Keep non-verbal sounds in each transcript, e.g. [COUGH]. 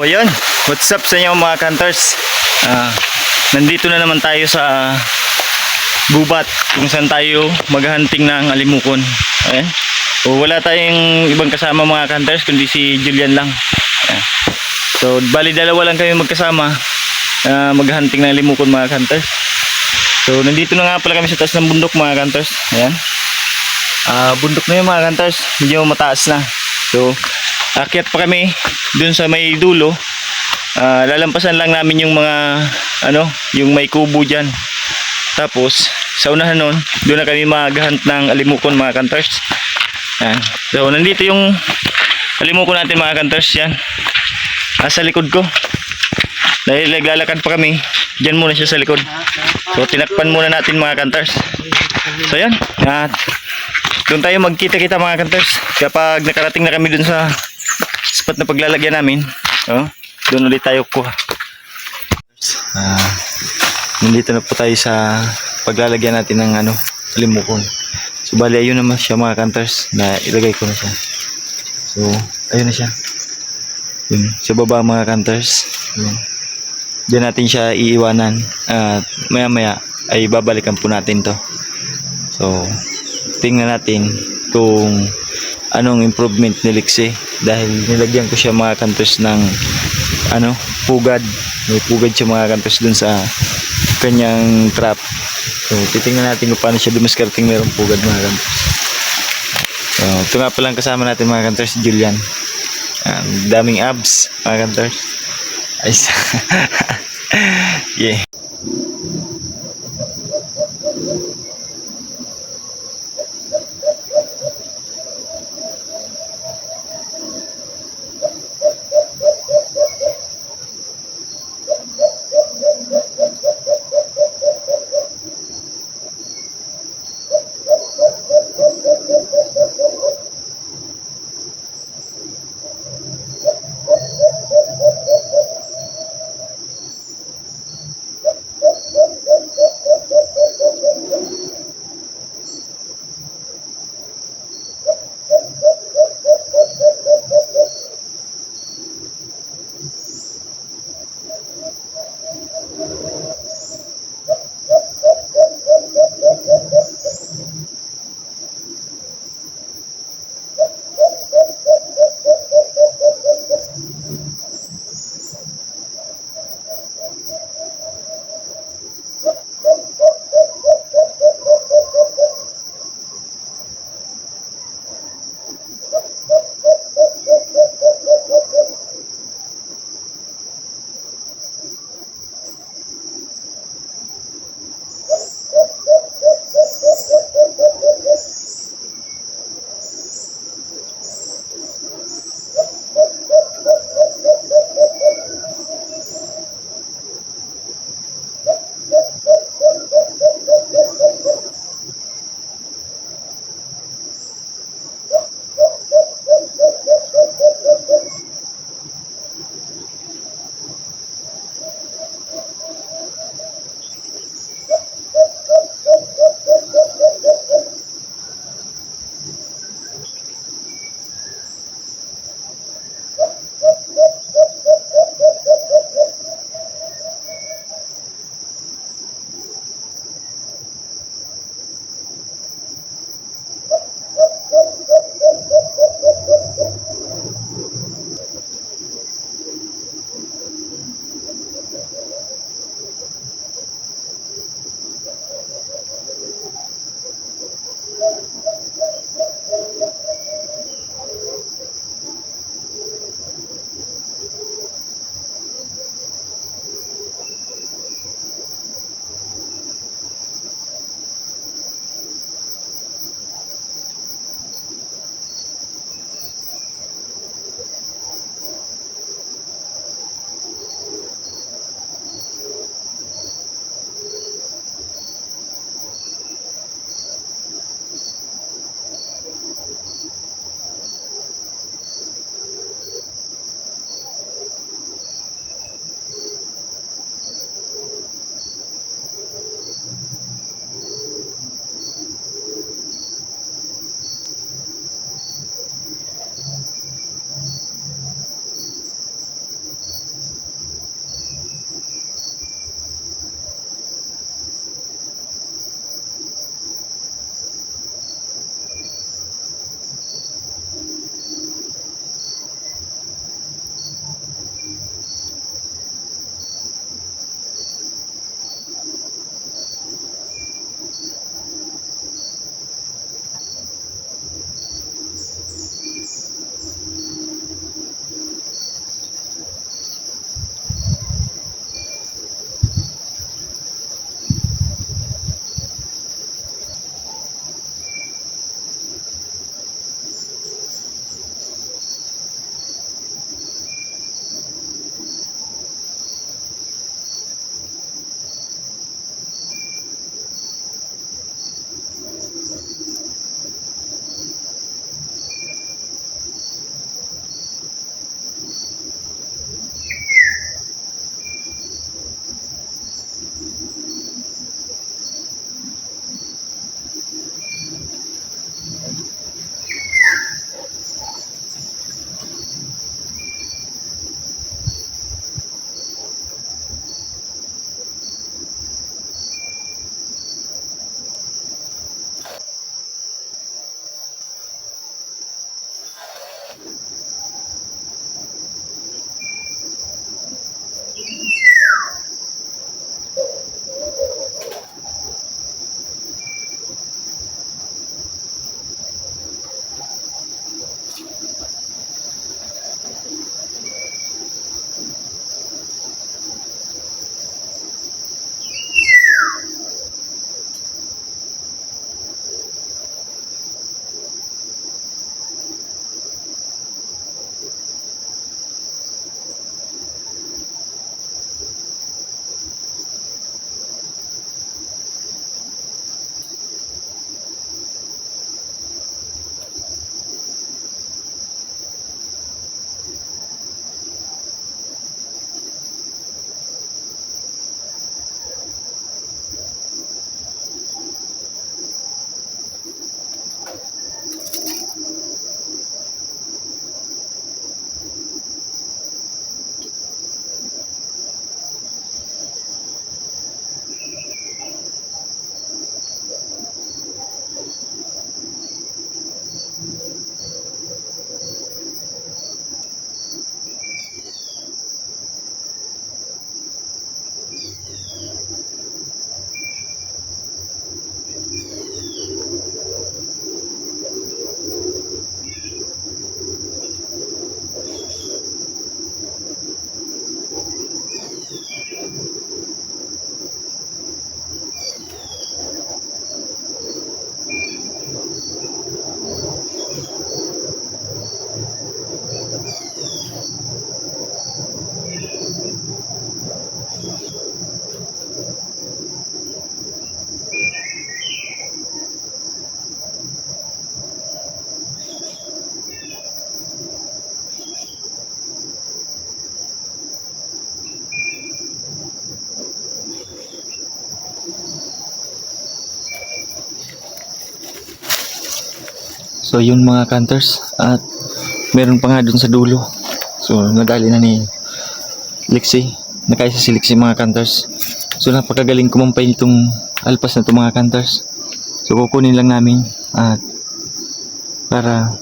O what's up sa inyo mga kanters? Ah, nandito na naman tayo sa gubat kung saan tayo maghahunting ng alimukon. Ayan. O wala tayong ibang kasama mga kanters kundi si Julian lang. Ayan. So bali dalawa lang kami magkasama uh, maghahunting ng alimukon mga kanters. So nandito na nga pala kami sa taas ng bundok mga kanters. Ayan. Ah, bundok na yun mga kanters, medyo mataas na. So akyat pa kami dun sa may dulo. Ah, lalampasan lang namin yung mga ano, yung may kubo diyan. Tapos sa unahan nun, doon na kami maghunt ng alimukon mga kanters. Yan. So nandito yung alimukon natin mga kanters yan. Nasa likod ko. Dahil naglalakad pa kami, diyan muna siya sa likod. So tinakpan muna natin mga kanters. So yan. At doon tayo magkita-kita mga kanters. Kapag nakarating na kami doon sa spot na paglalagyan namin, oh, doon ulit tayo kuha. Ah, nandito na po tayo sa paglalagyan natin ng ano, limukon. So bali ayun naman siya mga kanters na ilagay ko na siya. So ayun na siya. Yun, sa baba mga kanters. Yun. Diyan natin siya iiwanan at maya maya ay babalikan po natin to. So tingnan natin kung anong improvement ni Lixie dahil nilagyan ko siya mga kantos ng ano, pugad. May pugad siya mga kantos dun sa kanyang trap. So, titingnan natin kung paano siya dumaskarting merong pugad mga kantos. So, ito nga palang kasama natin mga kantos, si Julian. Um, daming abs mga kantos. Ayos. [LAUGHS] yeah. So yun mga hunters at meron pa nga dun sa dulo. So nadali na ni Lexi. Nakaisa si Lexi mga hunters. So napakagaling kumampay nitong alpas na to mga hunters. So kukunin lang namin at para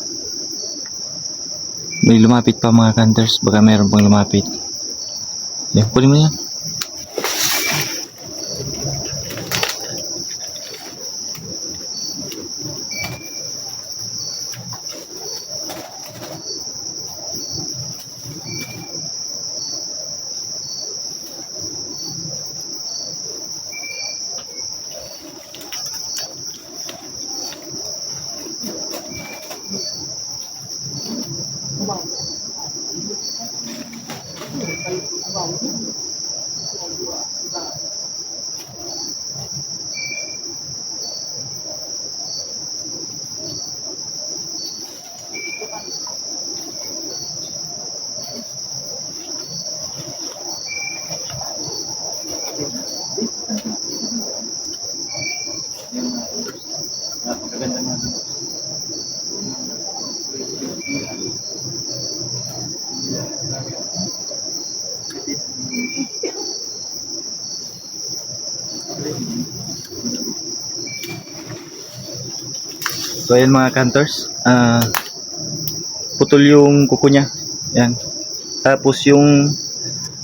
may lumapit pa mga hunters. Baka meron pang lumapit. Yan, kunin mo yan. So ayan mga hunters, ah putol yung kuko niya. Yan. Tapos yung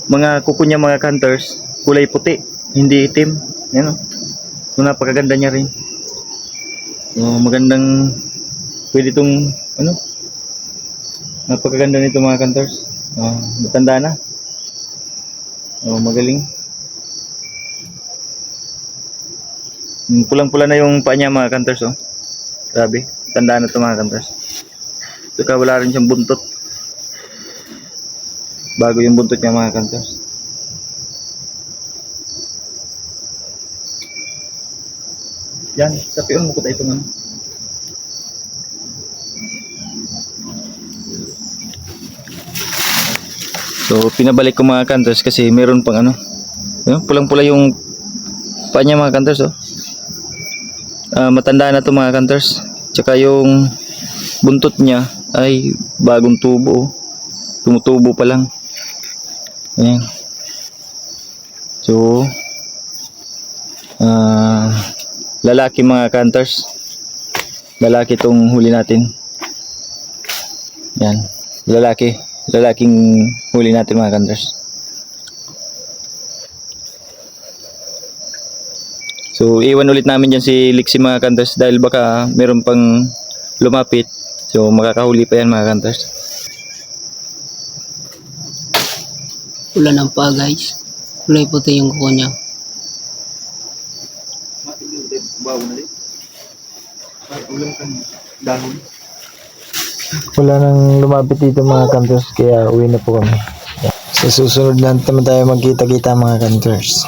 mga kuko niya mga hunters, kulay puti, hindi itim. Yan o. So, napakaganda niya rin. So, magandang pwede itong ano napakaganda nito mga hunters. Ah, matanda na. Oh, magaling. Mm, Pulang-pula na yung paa niya mga hunters oh. Grabe, tanda na ito mga hunters. Saka wala rin siyang buntot. Bago yung buntot niya mga hunters. Yan, sa piyon mo ko tayo ito man. So, pinabalik ko mga hunters kasi meron pang ano. Pulang-pula yung paa niya mga hunters oh. Ah, matanda na to mga hunters. Tsaka yung buntot niya ay bagong tubo. Tumutubo pa lang. Ayan. So, ah, lalaki mga hunters. Lalaki tong huli natin. Yan. Lalaki. Lalaking huli natin mga hunters. So, iwan ulit namin dyan si Lixie mga hunters dahil baka meron pang lumapit. So, makakahuli pa yan mga hunters. Wala ng pa guys. Kulay puti yung kuko niya. Wala nang lumapit dito mga kantors kaya uwi na po kami. Sa susunod lang naman tayo magkita-kita mga kantors.